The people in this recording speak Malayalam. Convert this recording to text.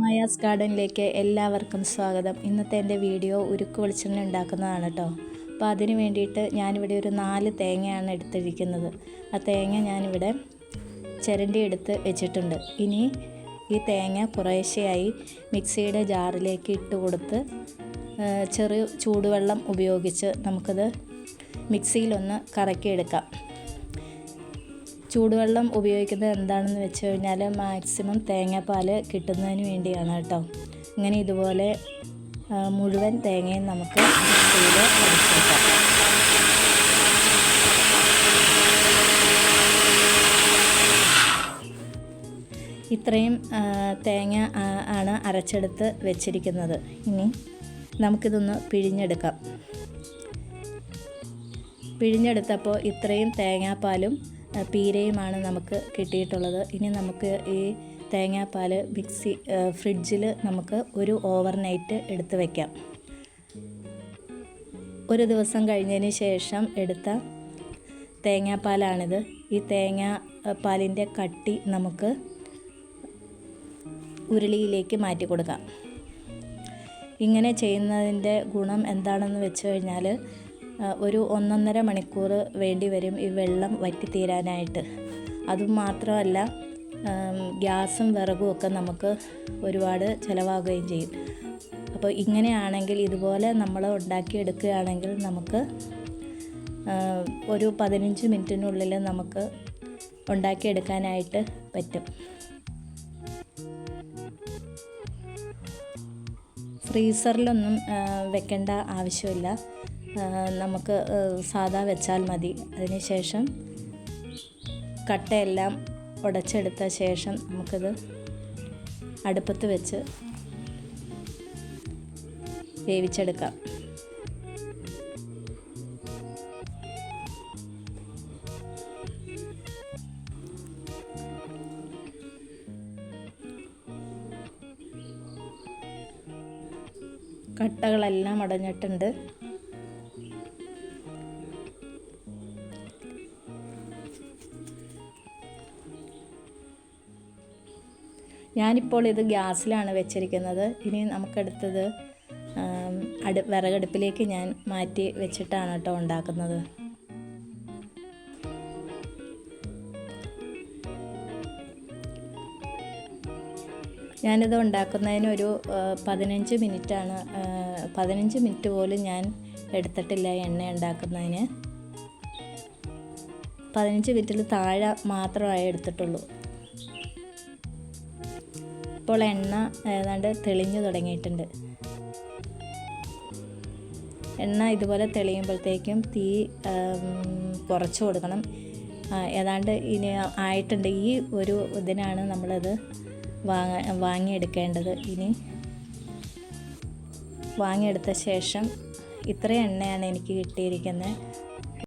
മായാസ് ഗാർഡനിലേക്ക് എല്ലാവർക്കും സ്വാഗതം. ഇന്നത്തെ എന്റെ വീഡിയോ ഉരുക്ക് വെളിച്ചെണ്ണ ഉണ്ടാക്കുന്നതാണ് കേട്ടോ അപ്പോൾ അതിന് വേണ്ടിയിട്ട് ഞാനിവിടെ ഒരു നാല് തേങ്ങയാണ് എടുത്തിരിക്കുന്നത്. ആ തേങ്ങ ഞാനിവിടെ ചിരണ്ടി എടുത്ത് വെച്ചിട്ടുണ്ട്. ഇനി ഈ തേങ്ങ കുറേശ്ശെയായി മിക്സിയുടെ ജാറിലേക്ക് ഇട്ട് കൊടുത്ത് ചെറു ചൂടുവെള്ളം ഉപയോഗിച്ച് നമുക്കത് മിക്സിയിലൊന്ന് കറക്കിയെടുക്കാം. ചൂടുവെള്ളം ഉപയോഗിക്കുന്നത് എന്താണെന്ന് വെച്ച് കഴിഞ്ഞാൽ മാക്സിമം തേങ്ങാപ്പാൽ കിട്ടുന്നതിന് വേണ്ടിയാണ് കേട്ടോ. ഇങ്ങനെ ഇതുപോലെ മുഴുവൻ തേങ്ങയും നമുക്ക് ഇത്രയും തേങ്ങ ആണ് അരച്ചെടുത്ത് വെച്ചിരിക്കുന്നത്. ഇനി നമുക്കിതൊന്ന് പിഴിഞ്ഞെടുക്കാം. പിഴിഞ്ഞെടുത്തപ്പോൾ ഇത്രയും തേങ്ങാപ്പാലും പീരയുമാണ് നമുക്ക് കിട്ടിയിട്ടുള്ളത്. ഇനി നമുക്ക് ഈ തേങ്ങാപ്പാൽ മിക്സി ഫ്രിഡ്ജിൽ നമുക്ക് ഒരു ഓവർ നൈറ്റ് എടുത്ത് വയ്ക്കാം ഒരു ദിവസം കഴിഞ്ഞതിന് ശേഷം എടുത്ത തേങ്ങാപ്പാലാണിത്. ഈ തേങ്ങ പാലിന്റെ കട്ടി നമുക്ക് ഉരുളിയിലേക്ക് മാറ്റി കൊടുക്കാം. ഇങ്ങനെ ചെയ്യുന്നതിന്റെ ഗുണം എന്താണെന്ന് വെച്ച് കഴിഞ്ഞാൽ ഒരു ഒന്നൊന്നര മണിക്കൂർ വേണ്ടി വരും ഈ വെള്ളം വറ്റിത്തീരാനായിട്ട്. അതും മാത്രമല്ല ഗ്യാസും വിറകും ഒക്കെ നമുക്ക് ഒരുപാട് ചിലവാകുകയും ചെയ്യും. അപ്പോൾ ഇങ്ങനെയാണെങ്കിൽ ഇതുപോലെ നമ്മൾ ഉണ്ടാക്കിയെടുക്കുകയാണെങ്കിൽ നമുക്ക് ഒരു പതിനഞ്ച് മിനിറ്റിനുള്ളിൽ നമുക്ക് ഉണ്ടാക്കിയെടുക്കാനായിട്ട് പറ്റും. ഫ്രീസറിലൊന്നും വെക്കേണ്ട ആവശ്യമില്ല. നമുക്ക് സാധാ വെച്ചാൽ മതി. അതിനുശേഷം കട്ടയെല്ലാം ഉടച്ചെടുത്ത ശേഷം നമുക്കത് അടുപ്പത്ത് വെച്ച് വേവിച്ചെടുക്കാം. കട്ടകളെല്ലാം അടഞ്ഞിട്ടുണ്ട്. ഞാനിപ്പോൾ ഇത് ഗ്യാസിലാണ് വെച്ചിരിക്കുന്നത്. ഇനി നമുക്കെടുത്തത് അടു വിറകടുപ്പിലേക്ക് ഞാൻ മാറ്റി വെച്ചിട്ടാണ് കേട്ടോ ഉണ്ടാക്കുന്നത്. ഞാനിത് ഉണ്ടാക്കുന്നതിന് ഒരു പതിനഞ്ച് മിനിറ്റാണ് പതിനഞ്ച് മിനിറ്റ് പോലും ഞാൻ എടുത്തിട്ടില്ല എണ്ണ ഉണ്ടാക്കുന്നതിന്. പതിനഞ്ച് മിനിറ്റിൽ താഴെ മാത്രമേ എടുത്തിട്ടുള്ളൂ. ഇപ്പോൾ എണ്ണ ഏതാണ്ട് തെളിഞ്ഞു തുടങ്ങിയിട്ടുണ്ട്. എണ്ണ ഇതുപോലെ തെളിയുമ്പോഴത്തേക്കും തീ കുറച്ചു കൊടുക്കണം. ഏതാണ്ട് ഇനി ആയിട്ടുണ്ട്. ഈ ഒരു ഇതിനാണ് നമ്മളത് വാങ്ങ വാങ്ങിയെടുക്കേണ്ടത്. ഇനി വാങ്ങിയെടുത്ത ശേഷം ഇത്രയും എണ്ണയാണ് എനിക്ക് കിട്ടിയിരിക്കുന്നത്.